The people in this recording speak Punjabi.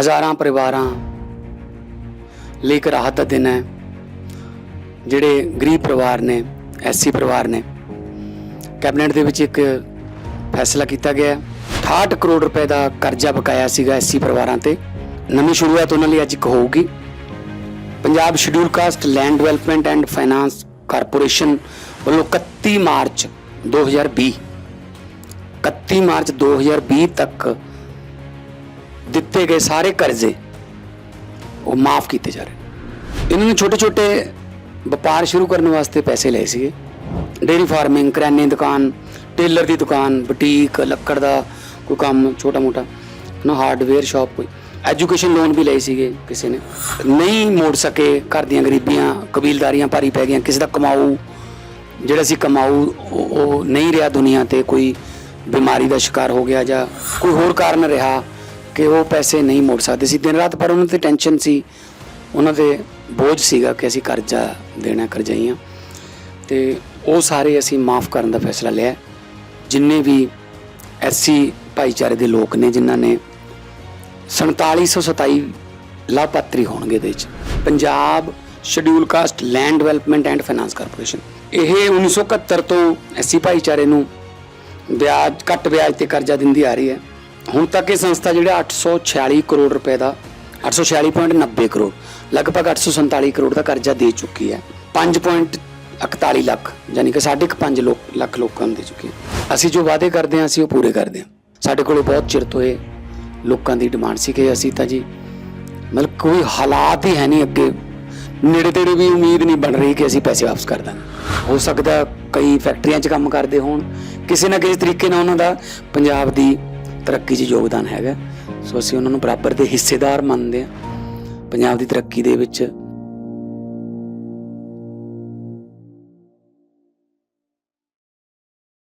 ਹਜ਼ਾਰਾਂ ਪਰਿਵਾਰਾਂ ਲਈ ਇੱਕ ਰਾਹਤ ਦਾ ਦਿਨ ਹੈ। ਜਿਹੜੇ ਗਰੀਬ ਪਰਿਵਾਰ ਨੇ, ਐਸਸੀ ਪਰਿਵਾਰ ਨੇ, ਕੈਬਨਿਟ ਦੇ ਵਿੱਚ ਇੱਕ ਫੈਸਲਾ ਕੀਤਾ ਗਿਆ। ਹੈ। 68 ਕਰੋੜ ਰੁਪਏ ਦਾ ਕਰਜ਼ਾ ਬਕਾਇਆ ਸੀਗਾ ਐਸਸੀ ਪਰਿਵਾਰਾਂ ਤੇ। ਨਵੀਂ ਸ਼ੁਰੂਆਤ ਉਹਨਾਂ ਲਈ ਅੱਜ ਇੱਕ ਹੋਊਗੀ। Punjab schedule caste land development and finance corporation ਵੱਲੋਂ 31 ਮਾਰਚ 2020 31 ਮਾਰਚ 2020 ਤੱਕ ਦਿੱਤੇ ਗਏ ਸਾਰੇ ਕਰਜ਼ੇ ਉਹ ਮਾਫ ਕੀਤੇ ਜਾ ਰਹੇ ਇਹਨਾਂ ਨੇ ਛੋਟੇ ਛੋਟੇ ਵਪਾਰ ਸ਼ੁਰੂ ਕਰਨ ਵਾਸਤੇ ਪੈਸੇ ਲਏ ਸੀਗੇ। ਡੇਰੀ ਫਾਰਮਿੰਗ, ਕਰਿਆਨੇ ਦੀ ਦੁਕਾਨ, ਟੇਲਰ ਦੀ ਦੁਕਾਨ, ਬੁਟੀਕ, ਲੱਕੜ ਦਾ ਕੋਈ ਕੰਮ ਛੋਟਾ ਮੋਟਾ, ਨਾ ਹਾਰਡਵੇਅਰ ਸ਼ਾਪ ਕੋਈ। ਐਜੂਕੇਸ਼ਨ ਲੋਨ ਵੀ ਲਏ ਸੀਗੇ ਕਿਸੇ ਨੇ। ਨਹੀਂ ਮੋੜ ਸਕੇ ਘਰ ਦੀਆਂ ਗਰੀਬੀਆਂ, ਕਬੀਲਦਾਰੀਆਂ ਭਾਰੀ ਪੈ ਗਈਆਂ, ਕਿਸੇ ਦਾ ਕਮਾਊ, ਜਿਹੜਾ ਸੀ ਕਮਾਊ ਉਹ ਨਹੀਂ ਰਿਹਾ ਦੁਨੀਆ ਤੇ ਕੋਈ ਬਿਮਾਰੀ ਦਾ ਸ਼ਿਕਾਰ ਹੋ ਗਿਆ ਜਾਂ ਕੋਈ ਹੋਰ ਕਾਰਨ ਰਿਹਾ। ਕਿ ਉਹ ਪੈਸੇ ਨਹੀਂ ਮੋੜ ਸਕਦੇ ਸੀ। ਦਿਨ ਰਾਤ ਪਰ ਉਹਨਾਂ ਤੇ ਟੈਨਸ਼ਨ ਸੀ। ਉਹਨਾਂ ਤੇ ਬੋਝ ਸੀਗਾ ਕਿ ਅਸੀਂ ਕਰਜ਼ਾ ਦੇਣਾ, ਕਰਜ਼ਾਈਆਂ। ਤੇ ਉਹ ਸਾਰੇ ਅਸੀਂ ਮਾਫ ਕਰਨ ਦਾ ਫੈਸਲਾ ਲਿਆ। ਜਿੰਨੇ ਵੀ ਐਸਸੀ ਭਾਈਚਾਰੇ ਦੇ ਲੋਕ ਨੇ, ਜਿਨ੍ਹਾਂ ਨੇ 4727 ਲਾਭਪਾਤਰੀ ਹੋਣਗੇ ਇਹਦੇ ਵਿੱਚ। Punjab schedule caste land development and finance corporation ਇਹ 1971 ਤੋਂ ਐਸਸੀ ਭਾਈਚਾਰੇ ਨੂੰ ਵਿਆਜ, ਘੱਟ ਵਿਆਜ ਤੇ ਕਰਜ਼ਾ ਦਿੰਦੀ ਆ ਰਹੀ ਹੈ। ਹੁਣ ਤੱਕ ਇਹ ਸੰਸਥਾ ਜਿਹੜਾ 846 ਕਰੋੜ ਰੁਪਏ ਦਾ 846.90 ਕਰੋੜ, ਲਗਭਗ 847 ਕਰੋੜ ਦਾ ਕਰਜ਼ਾ ਦੇ ਚੁੱਕੀ ਹੈ। 5.41 ਲੱਖ ਯਾਨੀ ਕਿ 5.5 ਲੋਕ ਲੱਖ ਲੋਕਾਂ ਨੂੰ ਦੇ ਚੁੱਕੀ ਹੈ। ਅਸੀਂ ਜੋ ਵਾਅਦੇ ਕਰਦੇ ਹਾਂ, ਅਸੀਂ ਉਹ ਪੂਰੇ ਕਰਦੇ ਹਾਂ। ਸਾਡੇ ਕੋਲੇ ਬਹੁਤ ਚਿਰ ਤੋਂ ਇਹ ਲੋਕਾਂ ਦੀ ਡਿਮਾਂਡ ਸੀ ਕਿ ਅਸੀਂ ਤਾਂ ਜੀ, ਮਤਲਬ ਕੋਈ ਹਾਲਾਤ ਹੀ ਹੈ ਨਹੀਂ ਅੱਗੇ। ਨੇੜੇ ਤੇੜੇ ਵੀ ਉਮੀਦ ਨਹੀਂ ਬਣ ਰਹੀ ਕਿ ਅਸੀਂ ਪੈਸੇ ਵਾਪਸ ਕਰ ਦਾਂਗੇ। ਹੋ ਸਕਦਾ ਕਈ ਫੈਕਟਰੀਆਂ 'ਚ ਕੰਮ ਕਰਦੇ ਹੋਣ, ਕਿਸੇ ਨਾ ਕਿਸੇ ਤਰੀਕੇ ਨਾਲ ਉਹਨਾਂ ਦਾ ਪੰਜਾਬ ਦੀ ਤਰੱਕੀ 'ਚ ਯੋਗਦਾਨ ਹੈਗਾ। ਸੋ ਅਸੀਂ ਉਹਨਾਂ ਨੂੰ ਬਰਾਬਰ ਦੇ ਹਿੱਸੇਦਾਰ ਮੰਨਦੇ ਹਾਂ। ਪੰਜਾਬ ਦੀ ਤਰੱਕੀ ਦੇ ਵਿੱਚ